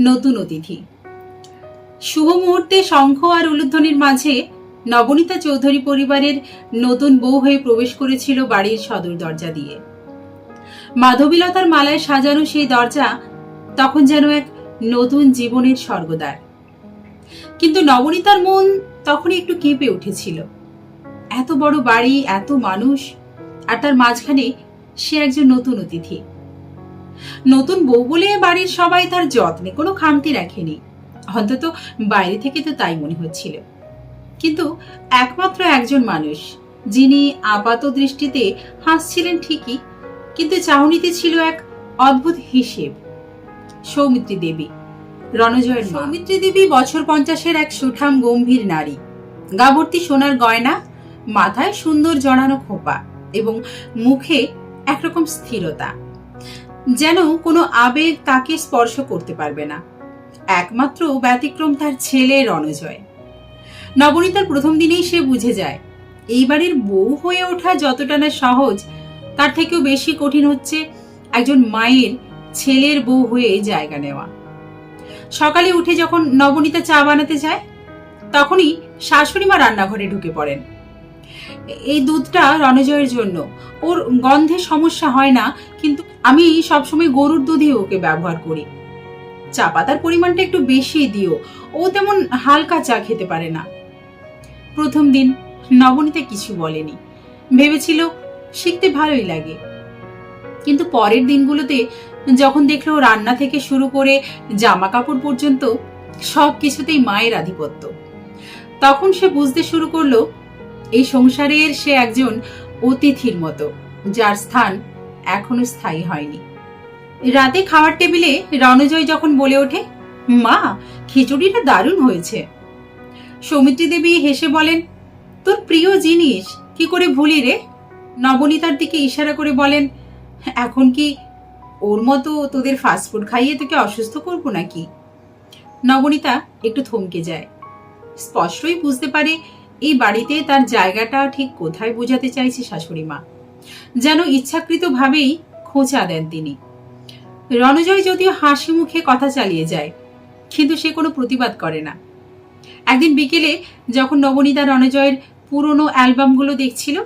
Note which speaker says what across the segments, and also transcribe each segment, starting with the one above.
Speaker 1: নতুন অতিথি। শুভ মুহূর্তে শঙ্খ আর উলুধ্বনির মাঝে নবনীতা চৌধুরী পরিবারের নতুন বউ হয়ে প্রবেশ করেছিল বাড়ির সদর দরজা দিয়ে। মাধবীলতার মালায় সাজানো সেই দরজা তখন যেন এক নতুন জীবনের স্বর্গদ্বার। কিন্তু নবনীতার মন তখনই একটু কেঁপে উঠেছিল। এত বড় বাড়ি, এত মানুষ, আর তার মাঝখানে সে একজন নতুন অতিথি। নতুন বউ বলে বাড়ির সবাই তার যত্নে কোনো খামতি রাখেনি। অন্তত বাইরে থেকে তো তাই মনে হচ্ছিল। কিন্তু একমাত্র একজন মানুষ, যিনি আপাত দৃষ্টিতে হাসছিলেন ঠিকই, কিন্তু চাহনিতে ছিল এক অদ্ভুত হিসেব। সৌমিত্রী দেবী, রণজয়ের সৌমিত্রী দেবী বছর পঞ্চাশের এক সুঠাম গম্ভীর নারী। গাভর্তি সোনার গয়না, মাথায় সুন্দর জড়ানো খোপা এবং মুখে একরকম স্থিরতা। যেন কোনো আবেগ তাকে স্পর্শ করতে পারবে না। একমাত্র ব্যতিক্রম তার ছেলে রণজয়। নবনীতার প্রথম দিনেই সে বুঝে যায়, এই বাড়ির বউ হয়ে ওঠা যতটা না সহজ, তার থেকেও বেশি কঠিন হচ্ছে একজন মায়ের ছেলের বউ হয়ে জায়গা নেওয়া। সকালে উঠে যখন নবনীতা চা বানাতে যায়, তখনই শাশুড়ি মা রান্নাঘরে ঢুকে পড়েন। এই দুধটা রণজয়ের জন্য। ওর গন্ধে সমস্যা হয় না, কিন্তু আমি সবসময় গরুর দুধই ওকে ব্যবহার করি। চা পাতার পরিমাণটা একটু বেশি দিও, ও তেমন হালকা চা খেতে পারে না। প্রথম দিন নবনীতা কিছু বলেনি। ভেবেছিল শিখতে ভালোই লাগে। কিন্তু পরের দিনগুলোতে যখন দেখল রান্না থেকে শুরু করে জামা কাপড় পর্যন্ত সব কিছুতেই মায়ের আধিপত্য। তখন সে বুঝতে শুরু করল এই সংসারের সে একজন অতিথির মতো, যার স্থান এখনও স্থায়ী হয়নি। রাতে খাওয়ার টেবিলে রণজয় যখন বলে ওঠে, মা, খিচুড়িটা দারুণ হয়েছে। সৌমিত্রী দেবী হেসে বলেন, তোর প্রিয় জিনিস, কি করে ভুলি রে? নবনীতার দিকে ইশারা করে বলেন, এখন কি ওর মতো তোদের ফাস্টফুড খাইয়ে তোকে অসুস্থ করব নাকি? নবনীতা একটু থমকে যায়। স্পষ্টই বুঝতে পারে এই বাড়িতে তার জায়গাটা ঠিক কোথায় বোঝাতে চাইছে শাশুড়ি মা? যেন ইচ্ছাকৃতভাবেই খোঁচা দেন তিনি। রণজয় যদিও হাসি মুখে কথা চালিয়ে যায়, কিন্তু সে কোনো প্রতিবাদ করে না। একদিন বিকেলে যখন নবনীতা রণজয়ের পুরনো অ্যালবামগুলো দেখছিল,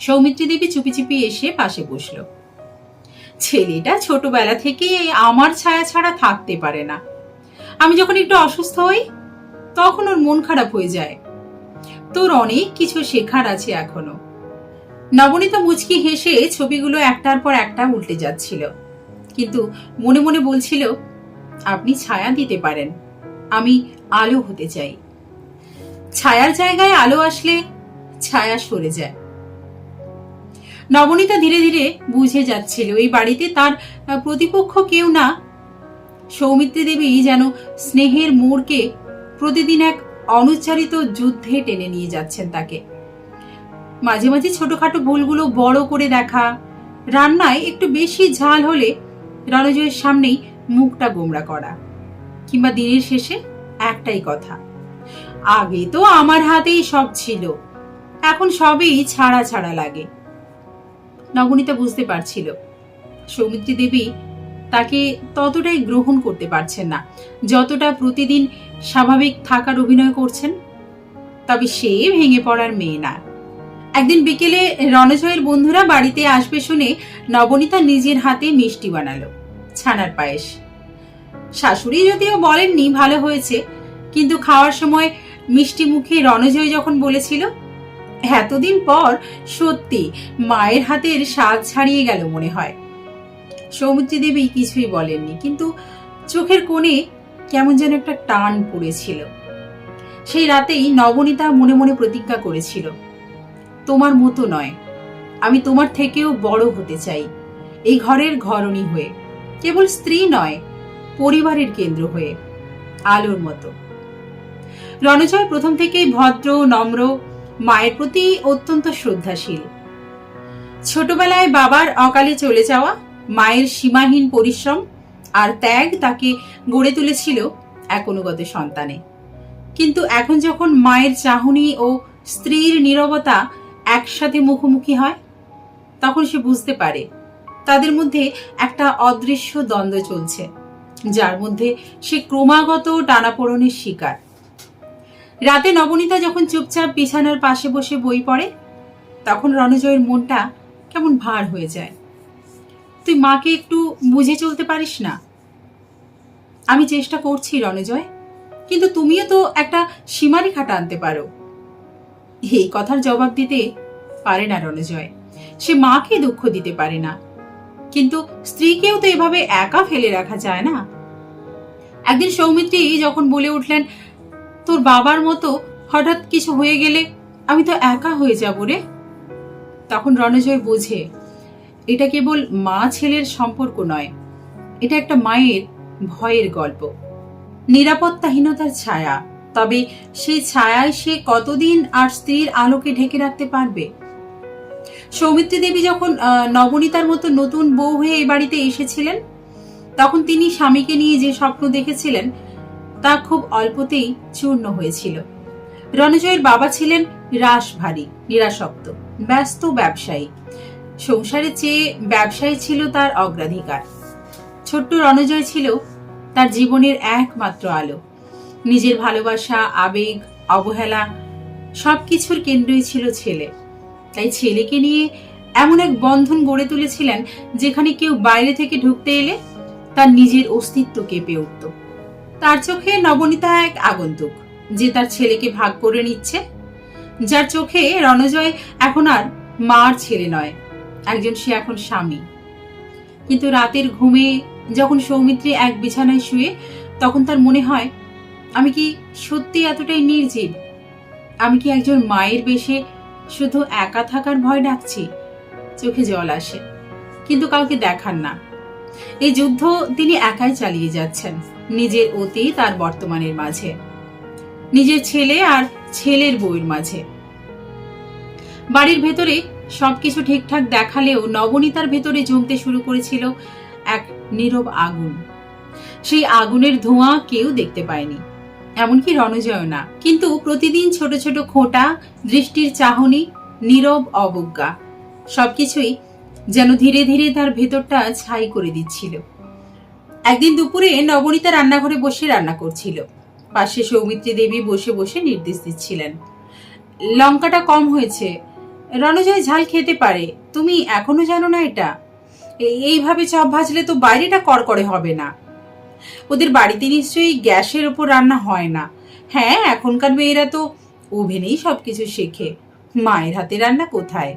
Speaker 1: সৌমিত্রী দেবী চুপি চুপি এসে পাশে বসল। ছেলেটা ছোটবেলা থেকেই এই আমার ছায়া ছাড়া থাকতে পারে না। আমি যখন একটু অসুস্থ হই, তখন ওর মন খারাপ হয়ে যায়। তোর অনেক কিছু শেখার আছে এখনও। নবনীতা মুচকি হেসে ছবিগুলো একটার পর একটা উল্টে যাচ্ছিল। কিন্তু মনে মনে বলছিল, আপনি ছায়া দিতে পারেন। আমি আলো হতে চাই। ছায়ার জায়গায় আলো আসলে ছায়া সরে যায়। নবনীতা ধীরে ধীরে বুঝে যাচ্ছিল, এই বাড়িতে তার প্রতিপক্ষ কেউ না। সৌমিত্রী দেবী যেন স্নেহের মোড়কে প্রতিদিন এক অনুচ্চারিত যুদ্ধে টেনে নিয়ে যাচ্ছেন তাকে। মাঝে মাঝে ছোটখাটো ভুলগুলো বড় করে দেখা, রান্নায় একটু বেশি ঝাল হলে রণজয়ের সামনেই মুখটা গোমরা করা, কিংবা দিনের শেষে একটাই কথা, আগে তো আমার হাতেই সব ছিল, এখন সবই ছাড়া ছাড়া লাগে। নবনীতা বুঝতে পারছিল, সৌমিত্রী দেবী তাকে ততটাই গ্রহণ করতে পারছেন না, যতটা প্রতিদিন স্বাভাবিক থাকার অভিনয় করছেন, তবে সে ভেঙে পড়ার মেয়ে না। একদিন বিকেলে রণজয়ের বন্ধুরা বাড়িতে আসবে শুনে নবনীতা নিজের হাতে মিষ্টি বানালো, ছানার পায়েস। শাশুড়ি যদিও বলেননি ভালো হয়েছে, কিন্তু খাওয়ার সময় মিষ্টি মুখে রণজয় যখন বলেছিল, এতদিন পর সত্যি মায়ের হাতের স্বাদ ছাড়িয়ে গেল মনে হয়। সৌমিত্রী দেবী কিছুই বলেননি, কিন্তু চোখের কোণে কেমন যেন একটা টান পড়েছিল। সেই রাতেই নবনীতা মনে মনে প্রতিজ্ঞা করেছিল, তোমার মতো নয়, আমি তোমার থেকেও বড় হতে চাই, এই ঘরের ঘরণী হয়ে। কেবল স্ত্রী নয়, পরিবারের কেন্দ্র হয়ে, আলোর মতো। রণজয় প্রথম থেকেই ভদ্র, নম্র, মায়ের প্রতি অত্যন্ত শ্রদ্ধাশীল। ছোটবেলায় বাবার অকালে চলে যাওয়া, মায়ের সীমাহীন পরিশ্রম আর ত্যাগ তাকে গড়ে তুলেছিল এক অনুগত সন্তানে। কিন্তু এখন যখন মায়ের চাহনি ও স্ত্রীর নীরবতা একসাথে মুখোমুখি হয়, তখন সে বুঝতে পারে তাদের মধ্যে একটা অদৃশ্য দ্বন্দ্ব চলছে, যার মধ্যে সে ক্রমাগত টানাপোড়নের শিকার। রাতে নবনীতা যখন চুপচাপ বিছানার পাশে বসে বই পড়ে, তখন রণজয়ের মনটা কেমন ভার হয়ে যায়। তুই মাকে একটু বুঝে চলতে পারিস না? আমি চেষ্টা করছি, রণজয়। কিন্তু তুমিও তো একটা সীমারেখা টানতে পারো। এই কথার জবাব দিতে পারে না রণজয়। সে মাকে দুঃখ দিতে পারে না। কিন্তু স্ত্রীকেও তো এভাবে একা ফেলে রাখা যায় না। একদিন সৌমিত্রী যখন বলে উঠলেন, তোর বাবার মতো হঠাৎ কিছু হয়ে গেলে আমি তো একা হয়ে যাব রে? তখন রণজয় বোঝে, এটা কেবল মা ছেলের সম্পর্ক নয়। এটা একটা মায়ের ভয়ের গল্প। নিরাপত্তাহীনতার ছায়া। তবে সেই ছায়ায় সে কতদিন আর স্ত্রীর আলোকে ঢেকে রাখতে পারবে? সৌমিত্রী দেবী যখন নবনীতার মতো নতুন বউ হয়ে এই বাড়িতে এসেছিলেন, তখন তিনি স্বামীকে নিয়ে যে স্বপ্ন দেখেছিলেন, তা খুব অল্পতেই চূর্ণ হয়েছিল। রণজয়ের বাবা ছিলেন রাসভারী, নিরাসক্ত, ব্যস্ত ব্যবসায়ী। সংসারের চেয়ে ব্যবসায়ী ছিল তার অগ্রাধিকার। ছোট্ট রণজয় ছিল তার জীবনের একমাত্র আলো। নিজের ভালোবাসা, আবেগ, অবহেলা সবকিছুর কেন্দ্রই ছিল ছেলে। তাই ছেলেকে নিয়ে এমন এক বন্ধন গড়ে তুলেছিলেন যেখানে কেউ বাইরে থেকে ঢুকতে এলে তার নিজের অস্তিত্ব কেঁপে উঠত। তার চোখে নবনীতা এক আগন্তুক, যে তার ছেলেকে ভাগ করে নিচ্ছে। যার চোখে রণজয় এখন আর মার ছেলে নয়, একজন সে এখন স্বামী। কিন্তু রাতের ঘুমে যখন সৌমিত্রী এক বিছানায় শুয়ে তখন তার মনে হয়, আমি কি সত্যি এতটাই নির্জীব? আমি কি একজন মায়ের বেশে শুধু একা থাকার ভয় ডাকছি? চোখে জল আসে, কিন্তু কাউকে দেখান না। এই যুদ্ধ তিনি একাই চালিয়ে যাচ্ছেন, নিজের অতীত আর বর্তমানের মাঝে। নিজের ছেলে আর ছেলের বউয়ের মাঝে। বাড়ির ভেতরে সবকিছু ঠিকঠাক দেখালেও নবনীতার ভেতরে জমতে শুরু করেছিল এক নীরব আগুন। সেই আগুনের ধোঁয়া কেউ দেখতে পায়নি। এমনকি রণজয় না। কিন্তু প্রতিদিন ছোট ছোট খোঁটা, দৃষ্টির চাহনি, নীরব অবজ্ঞা, সবকিছুই যেন ধীরে ধীরে তার ভেতরটা ছাই করে দিচ্ছিল। একদিন দুপুরে নবনীতা রান্নাঘরে বসে রান্না করছিল। পাশে সৌমিত্রী দেবী বসে বসে নির্দেশ দিচ্ছিলেন। লঙ্কাটা কম হয়েছে। রণজয় ঝাল খেতে পারে। তুমি এখনও জানো না এটা? এইভাবে চপ ভাজলে তো বাইরেটা কড়কড়ে হবে না। ওদের বাড়িতে নিশ্চয়ই গ্যাসের ওপর রান্না হয় না। হ্যাঁ এখনকার মেয়েরা তো ওভেনেই সবকিছু শেখে। মায়ের হাতে রান্না কোথায়?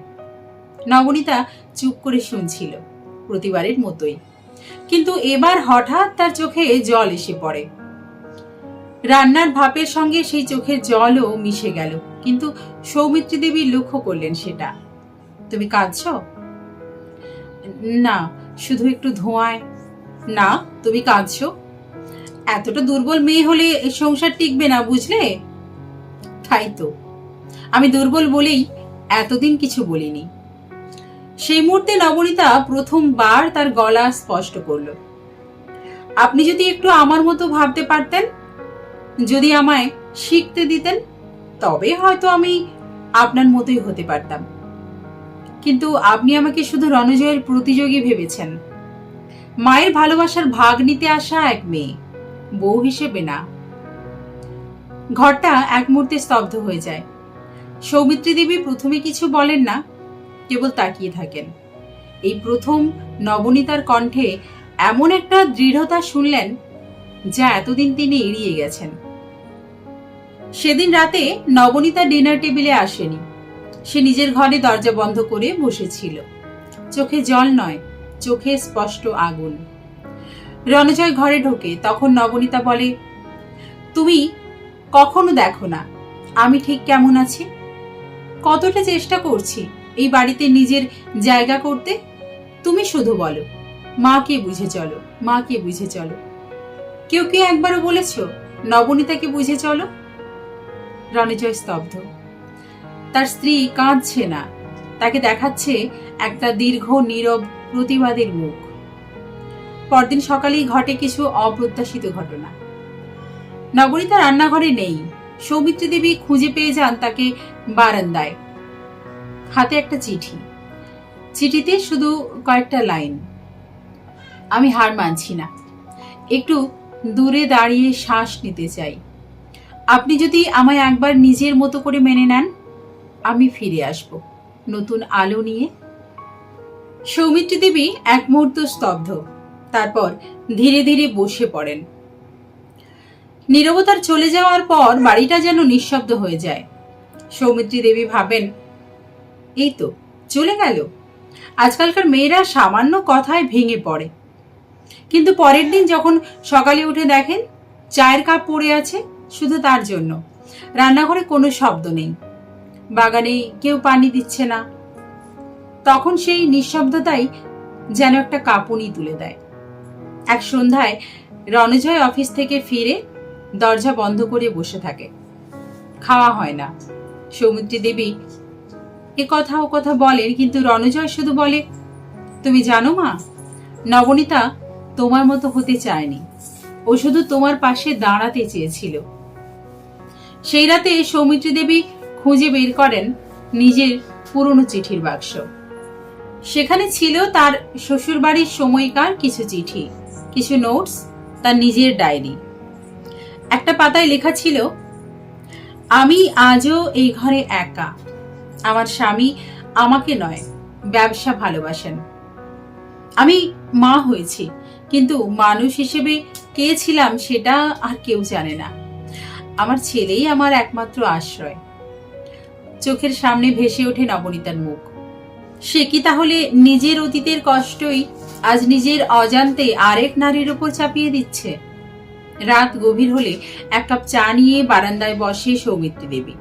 Speaker 1: নবনীতা চুপ করে শুনছিল, প্রতিবারের মতোই। কিন্তু এবার হঠাৎ তার চোখে জল এসে পড়ে। রান্নার ভাপের সঙ্গে সেই চোখের জলও মিশে গেল, কিন্তু সৌমিত্রী দেবী লক্ষ্য করলেন সেটা। তুমি কাঁদছ? না, শুধু একটু ধোঁয়ায়। না, তুমি কাঁদছো। এতটা দুর্বল মেয়ে হলে সংসার টিকবে না, বুঝলে? তাই তো। আমি দুর্বল বলেই এতদিন কিছু বলিনি। সেই মুহূর্তে নবনীতা প্রথমবার তার গলা স্পষ্ট করল। আপনি যদি একটু আমার মতো ভাবতে পারতেন, যদি আমায় শিখতে দিতেন, তবে হয়তো আমি আপনার মতোই হতে পারতাম। কিন্তু আপনি আমাকে শুধু রণজয়ের প্রতিযোগী ভেবেছেন। মায়ের ভালোবাসার ভাগ নিতে আসা এক মেয়ে। বউ হিসেবে না। ঘরটা এক মুহূর্তে স্তব্ধ হয়ে যায়। সৌমিত্রী দেবী প্রথমে কিছু বলেন না, কেবল তাকিয়ে থাকেন। এই প্রথম নবনীতার কণ্ঠে এমন একটা দৃঢ়তা শুনলেন, যা এতদিন তিনি এড়িয়ে গেছেন। সেদিন রাতে নবনীতা ডিনার টেবিলে আসেনি। সে নিজের ঘরে দরজা বন্ধ করে বসেছিল। চোখে জল নয়, চোখে স্পষ্ট আগুন। রণজয় ঘরে ঢোকে, তখন নবনীতা বলে, তুমি কখনো দেখো না, আমি ঠিক কেমন আছি? কতটা চেষ্টা করছি এই বাড়িতে নিজের জায়গা করতে? তুমি শুধু বলো মাকে বুঝে চলো মাকে বুঝে চলো। কেউ কেউ একবারও বলেছ, নবনীতাকে বুঝে চলো? রণজয় স্তব্ধ। তার স্ত্রী কাঁদছে না। তাকে দেখাচ্ছে একটা দীর্ঘ, নীরব, প্রতিবাদের মুখ। পরদিন সকালেই ঘটে কিছু অপ্রত্যাশিত ঘটনা। নবনীতা রান্নাঘরে নেই। সৌমিত্রী দেবী খুঁজে পেয়ে যান তাকে বারান্দায়। হাতে একটা চিঠি। চিঠিতে শুধু কয়েকটা লাইন। আমি হার মানছি না। একটু দূরে দাঁড়িয়ে শ্বাস নিতে চাই। আপনি যদি আমায় একবার নিজের মতো করে মেনে নেন আমি ফিরে আসব। নতুন আলো নিয়ে। সৌমিত্রী দেবী এক মুহূর্ত স্তব্ধ, তারপর ধীরে ধীরে বসে পড়েন। নীরবতার চলে যাওয়ার পর বাড়িটা যেন নিঃশব্দ হয়ে যায়। সৌমিত্রী দেবী ভাবেন, এই তো, চলে গেল। আজকালকার মেয়েরা সামান্য কথায় ভেঙে পড়ে। কিন্তু পরের দিন যখন সকালে উঠে দেখেন, চায়ের কাপ পড়ে আছে শুধু তার জন্য। রান্নাঘরে কোনো শব্দ নেই। বাগানে কেউ পানি দিচ্ছে না। তখন সেই নিঃশব্দতাই যেন একটা কাঁপুনি তুলে দেয়। এক সন্ধ্যায় রণজয় অফিস থেকে ফিরে দরজা বন্ধ করে বসে থাকে। খাওয়া হয় না। সৌমিত্রী দেবী এ কথা ও কথা বলেন, কিন্তু রণজয় শুধু বলে, তুমি জানো মা, নবনীতা তোমার মতো হতে চায়নি। ও শুধু তোমার পাশে দাঁড়াতে চেয়েছিল। সেই রাতে সৌমিত্রী দেবী খুঁজে বের করেন নিজের পুরনো চিঠির বাক্স। সেখানে ছিল তার শ্বশুরবাড়ির সময়কার কিছু চিঠি, কিছু নোটস তার নিজের ডায়েরি একটা পাতায় লেখা ছিল, আমি আজও এই ঘরে একা। আমার স্বামী আমাকে নয়, ব্যবসা ভালোবাসেন। আমি মা হয়েছি, কিন্তু মানুষ হিসেবে কে ছিলাম সেটা আর কেউ জানে না। আমার ছেলেই আমার একমাত্র আশ্রয়। চোখের সামনে ভেসে ওঠে নবনীতার মুখ। সে কি তাহলে নিজের অতীতের কষ্টই আজ নিজের অজান্তে আরেক নারীর উপর চাপিয়ে দিচ্ছে? রাত গভীর হলে এক কাপ চা নিয়ে বারান্দায় বসে সৌমিত্রী দেবী।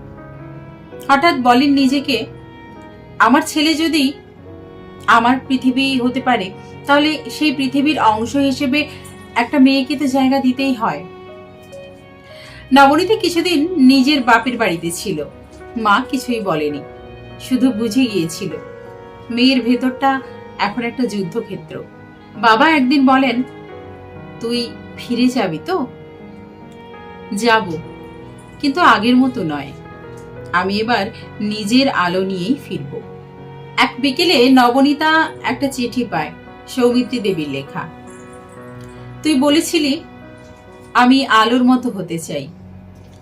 Speaker 1: হঠাৎ বলেন নিজেকে, আমার ছেলে যদি আমার পৃথিবী হতে পারে, তাহলে সেই পৃথিবীর অংশ হিসেবে একটা মেয়েকে তো জায়গা দিতেই হয়। নবনীতা কিছুদিন নিজের বাপের বাড়িতে ছিল। মা কিছুই বলেনি, শুধু বুঝে গিয়েছিল, মেয়ের ভেতরটা এখন একটা যুদ্ধক্ষেত্র। বাবা একদিন বলেন, তুই ফিরে যাবি তো? যাব, কিন্তু আগের মতো নয়। আমি এবার নিজের আলো নিয়েই ফিরব। এক বিকেলে নবনীতা একটা চিঠি পায়, সৌমিত্রী দেবীর লেখা। তুই বলেছিলি, আমি আলোর মতো হতে চাই।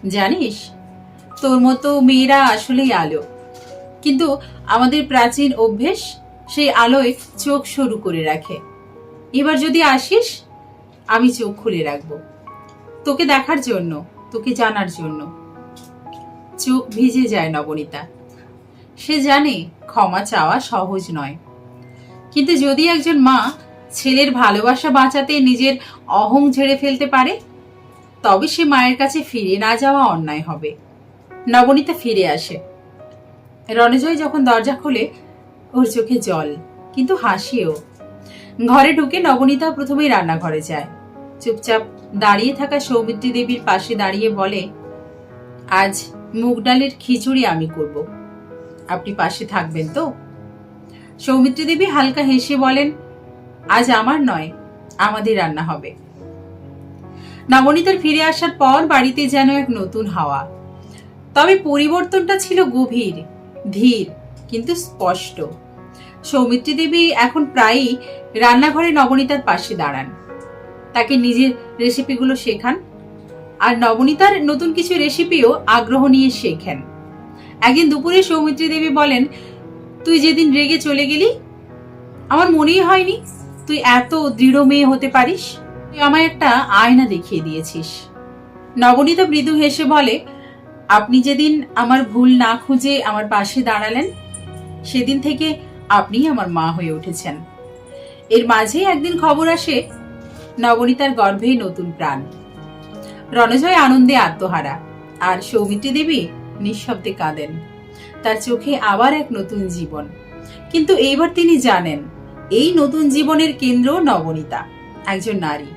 Speaker 1: জানিস তোর মতো মেয়েরা আসলেই আলো। কিন্তু আমাদের প্রাচীন অভ্যেস সেই আলোয় চোখ সরু করে রাখে। এবার যদি আসিস, আমি চোখ খুলে রাখব। তোকে দেখার জন্য, তোকে জানার জন্য। চোখ ভিজে যায় নবনীতা। সে জানে ক্ষমা চাওয়া সহজ নয়। কিন্তু যদি একজন মা ছেলের ভালোবাসা বাঁচাতে নিজের অহং ঝেড়ে ফেলতে পারে, তবে সে মায়ের কাছে ফিরে না যাওয়া অন্যায় হবে। নবনীতা ফিরে আসে। রণজয় যখন দরজা খোলে, ওর চোখে জল, কিন্তু হাসিও। ঘরে ঢুকে নবনীতা প্রথমেই রান্নাঘরে যায়। চুপচাপ দাঁড়িয়ে থাকা সৌমিত্রী দেবীর পাশে দাঁড়িয়ে বলে, আজ মুগ ডালের খিচুড়ি আমি করব। আপনি পাশে থাকবেন তো? সৌমিত্রী দেবী হালকা হেসে বলেন, আজ আমার নয়, আমাদের রান্না হবে। নবনীতার ফিরে আসার পর বাড়িতে যেন এক নতুন হাওয়া তবে পরিবর্তনটা ছিল গভীর, ধীর, কিন্তু স্পষ্ট। সৌমিত্রী দেবী এখন প্রায়ই রান্নাঘরে নবনীতার পাশে দাঁড়ান। তাকে নিজের রেসিপিগুলো শেখান আর নবনীতার নতুন কিছু রেসিপিও আগ্রহ নিয়ে শেখেন। একদিন দুপুরে সৌমিত্রী দেবী বলেন, তুই যেদিন রেগে চলে গেলি, আমার মনেই হয়নি তুই এত দৃঢ় মেয়ে হতে পারিস। তুই আমায় একটা আয়না দেখিয়ে দিয়েছিস। নবনীতা মৃদু হেসে বলে আপনি যেদিন আমার ভুল না খুঁজে আমার পাশে দাঁড়ালেন, সেদিন থেকে আপনিই আমার মা হয়ে উঠেছেন। এর মাঝে একদিন খবর আসে, নবনীতার গর্ভে নতুন প্রাণ। রণজয় আনন্দে আত্মহারা, আর সৌমিত্রী দেবী নিঃশব্দে কাঁদেন। তার চোখে আবার এক নতুন জীবন। কিন্তু এইবার তিনি জানেন, এই নতুন জীবনের কেন্দ্র নবনীতা, একজন নারী,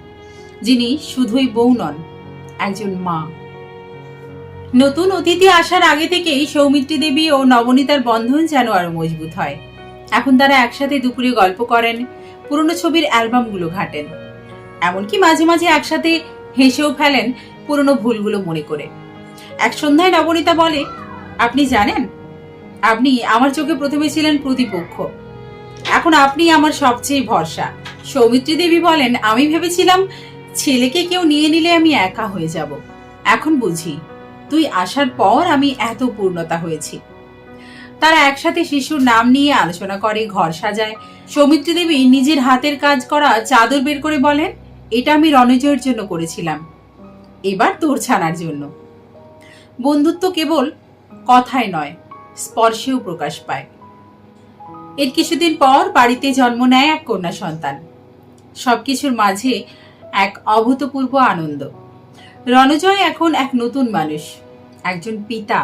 Speaker 1: যিনি শুধুই বউ নন, একজন মা। নতুন অতিথি আসার আগে থেকেই সৌমিত্রী দেবী ও নবনীতার বন্ধন যেন আরও মজবুত হয়। এখন তারা একসাথে দুপুরে গল্প করেন, পুরনো ছবির অ্যালবামগুলো ঘাটেন। এমনকি মাঝে মাঝে একসাথে হেসেও ফেলেন পুরনো ভুলগুলো মনে করে। এক সন্ধ্যায় নবনীতা বলে, আপনি জানেন, আপনি আমার চোখে প্রথমে ছিলেন প্রতিপক্ষ। এখন আপনি আমার সবচেয়ে ভরসা। সৌমিত্রী দেবী বলেন, আমি ভেবেছিলাম ছেলেকে কেউ নিয়ে নিলে আমি একা হয়ে যাব। এখন বুঝি তুই আসার পর আমি এত পূর্ণতা হয়েছি। তারা একসাথে শিশুর নাম নিয়ে আলোচনা করে, ঘর সাজায়। সৌমিত্রী দেবী নিজের হাতের কাজ করা চাদর বের করে বলেন, এটা আমি রণজয়ের জন্য করেছিলাম। এবার তোর ছানার জন্য। বন্ধুত্ব কেবল কথায় নয়, স্পর্শেও প্রকাশ পায়। এর কিছুদিন পর বাড়িতে জন্ম নেয় এক কন্যা সন্তান। সবকিছুর মাঝে এক অভূতপূর্ব আনন্দ। রণজয় এখন এক নতুন মানুষ। একজন পিতা।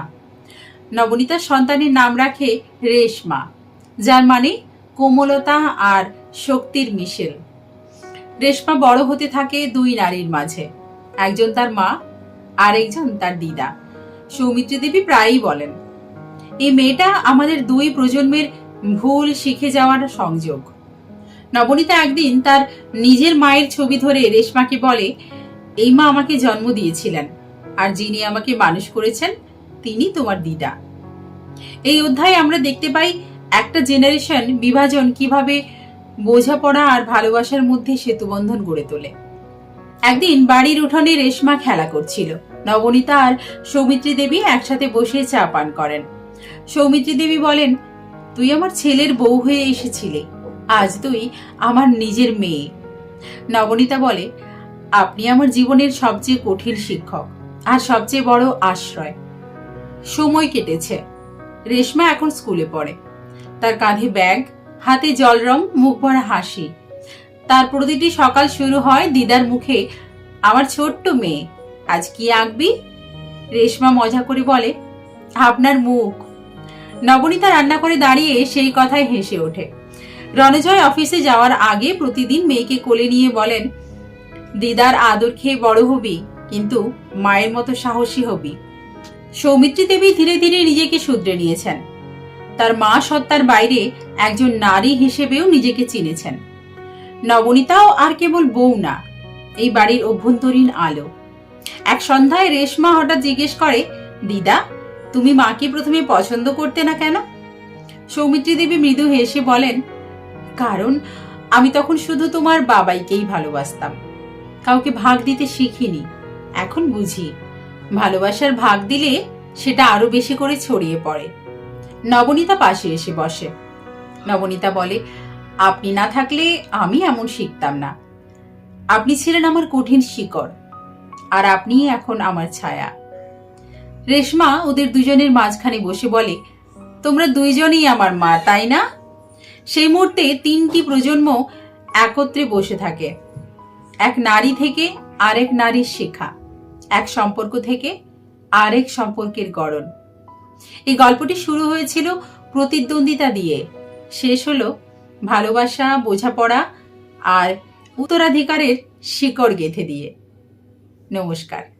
Speaker 1: নবনীতার সন্তানের নাম রাখে রেশমা, যার মানে কোমলতা আর শক্তির মিশেল। রেশমা বড় হতে থাকে দুই নারীর মাঝে, একজন তার মা আর একজন তার দিদা। সৌমিত্রী দেবী প্রায়ই বলেন, এই মেয়েটা আমাদের দুই প্রজন্মের ভুল শিখে যাওয়ার সংযোগ। নবনীতা একদিন তার নিজের মায়ের ছবি ধরে রেশমাকে বলে, এই মা আমাকে জন্ম দিয়েছিলেন। আর যিনি আমাকে মানুষ করেছেন, তিনি তোমার দিদা। এই অধ্যায়ে আমরা দেখতে পাই একটা জেনারেশন বিভাজন কীভাবে বোঝাপড়া আর ভালোবাসার মধ্যে সেতুবন্ধন গড়ে তোলে। একদিন বাড়ির উঠোনে রেশমা খেলা করছিল। নবনীতা আর সৌমিত্রী দেবী একসাথে বসে চা পান করেন। সৌমিত্রী দেবী বলেন, তুই আমার ছেলের বউ হয়ে এসেছিলি। আজ তুই আমার নিজের মেয়ে। নবনীতা বলে, আপনি আমার জীবনের সবচেয়ে কঠিন শিক্ষক। আর সবচেয়ে বড় আশ্রয়। সময় কেটেছে। রেশমা এখন স্কুলে পড়ে। তার কাঁধে ব্যাগ, হাতে জল রং মুখ ভরা হাসি। তার প্রতিটি সকাল শুরু হয় দিদার মুখে, আমার ছোট্ট মেয়ে, আজ কি আঁকবি? রেশমা মজা করে বলে, আপনার মুখ। নবনীতা রান্না করে দাঁড়িয়ে সেই কথায় হেসে ওঠে। রণজয় অফিসে যাওয়ার আগে প্রতিদিন মেয়েকে কোলে নিয়ে বলেন, দিদার আদর খেয়ে বড় হবি। কিন্তু মায়ের মতো সাহসী হবি। সৌমিত্রী দেবী ধীরে ধীরে নিজেকে শুধরে নিয়েছেন। তার মা সত্তার বাইরে একজন নারী হিসেবেও নিজেকে চিনেছেন। নবনীতাও আর কেবল বউ না, এই বাড়ির অভ্যন্তরীণ আলো। এক সন্ধ্যায় রেশমা হঠাৎ জিজ্ঞেস করে, দিদা, তুমি মাকে প্রথমে পছন্দ করতে না কেন? সৌমিত্রী দেবী মৃদু হেসে বলেন, কারণ আমি তখন শুধু তোমার বাবাইকেই ভালোবাসতাম। কাউকে ভাগ দিতে শিখিনি। এখন বুঝি। ভালোবাসার ভাগ দিলে সেটা আরও বেশি করে ছড়িয়ে পড়ে। নবনীতা পাশে এসে বসে। নবনীতা বলে, আপনি না থাকলে আমি এমন শিখতাম না। আপনি ছিলেন আমার কঠিন শিকড়, আর আপনি এখন আমার ছায়া। রেশমা ওদের দুজনের মাঝখানে বসে বলে, তোমরা দুইজনেই আমার মা, তাই না? সেই মুহূর্তে তিনটি প্রজন্ম একত্রে বসে থাকে। এক নারী থেকে আরেক নারীর শেখা। এক সম্পর্ক থেকে আরেক সম্পর্কের গড়ন। এই গল্পটি শুরু হয়েছিল প্রতিদ্বন্দ্বিতা দিয়ে শেষ হলো ভালোবাসা, বোঝাপড়া আর উত্তরাধিকারের শিকড় গেঁথে দিয়ে। নমস্কার।